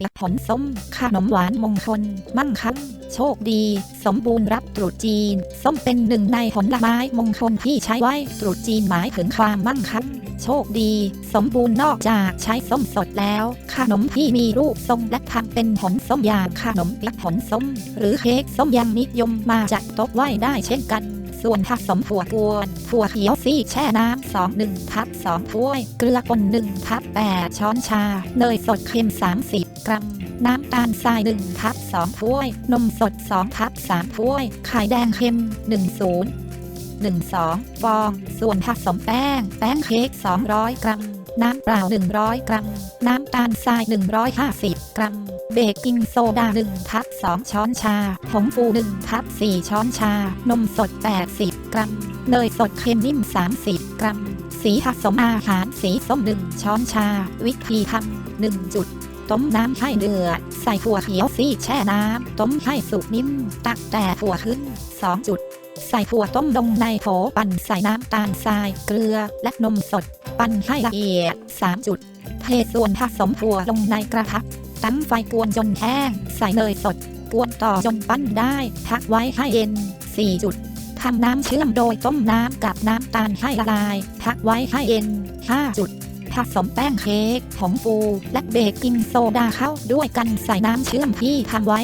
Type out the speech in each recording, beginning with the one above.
ปีผลส้มขนมหวานมงคล มั่งคั่งโชคดี สมบูรณ์รับตรุษจีน ส้มเป็นหนึ่งในผลไม้มงคลที่ใช้ไหว้ตรุษจีนหมายถึงความมั่งคั่งโชคดี สมบูรณ์นอกจากใช้ส้มสดแล้ว ขนมที่มีรูปทรงและทำเป็นผลส้มอย่างขนมปีผลส้ม หรือเค้กส้มยังนิยมมาจากโต๊ะไหว้ได้เช่นกัน ส่วนผสมถั่วกวนถั่วเขียวซีแช่น้ำสองหนึ่งทับสองถ้วย เกลือป่นหนึ่งทับแปดช้อนชา เนยสดเค็ม30 กรัม น้ำตาลทราย1ทับ2ถ้วย นมสด2ทับ3ถ้วย ไข่แดงเค็ม 10 12 ฟอง ส่วนผสมแป้ง แป้งเค้ก 200 กรัม น้ำเปล่า 100 กรัม น้ำตาลทราย 150 กรัม เบกกิ้งโซดา1ทับ2ช้อนชา ผงฟู1ทับ4ช้อนชา นมสด 80 กรัม เนยสดเค็มนิ่ม 30 กรัมสีผสมอาหารสีส้ม1ช้อนชา วิธีทำ1จุด ต้มน้ำให้เดือด ใส่ถั่วเขียวซีแช่น้ำ ต้มให้สุกนิ่ม ตักแต่ถั่วขึ้น 2 จุด ใส่ถั่วต้มลงในโถปั่นใส่น้ำตาลทราย เกลือ และนมสด ปั่นให้ละเอียด 3 จุด เทส่วนผสมถั่วลงในกระทะ ตั้งไฟกวนจนแห้ง ใส่เนยสด กวนต่อจนปั้นได้ พักไว้ให้เย็น 4 จุดทำน้ำเชื่อมโดยต้มน้ำกับน้ำตาลให้ละลาย พักไว้ให้เย็น 5 จุด ผสมแป้งเค้กผงฟูและเบกกิ้งโซดาเข้าด้วยกันใส่น้ำเชื่อมที่ทำไว้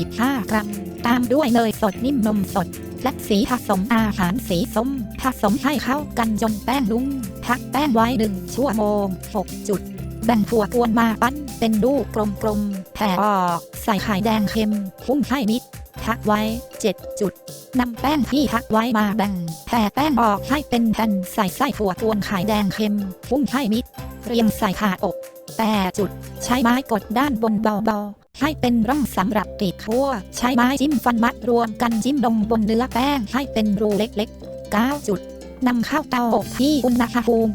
75 กรัม ตามด้วยเนยสดนิ่มนมสด และสีผสมอาหารสีส้ม ผสมให้เข้ากันจนแป้งนุ่มพักแป้งไว้หนึ่งชั่วโมง 6 จุด แบ่งถั่วกวนมาปั้นเป็นลูกกลมๆแผ่ออก ใส่ไข่แดงเค็มคลุ้มให้มิด พักไว้ 7 จุดนำแป้งที่พักไว้มาแบ่งแผ่แป้งออกให้เป็นแผ่นใส่ไส้ถั่วทวนไข่แดงเค็มพุ่งให้มิดเรียงใส่ถาดอบ8จุด ใช้ไม้กดด้านบนเบาๆ ให้เป็นร่องสำหรับติดทั่ว ใช้ไม้จิ้มฟันมัดรวมกันจิ้มลงบนเนื้อแป้งให้เป็นรูเล็กๆ9จุด นำเข้าเตาอบที่อุณหภูมิ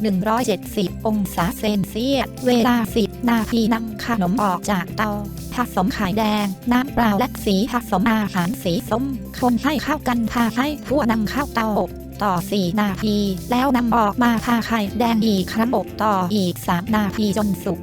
170 องศาเซนเซียส เวลา 10 นาทีนำขนมออกจากเตา ผสมไข่แดง น้ำเปล่าและสีผสมอาหารสีส้ม คนให้เข้ากันพาให้ทั่วนำเข้าเตาอบต่อ 4 นาที แล้วนำออกมาทาไข่แดงอีกครั้งอบต่ออีก 3 นาทีจนสุก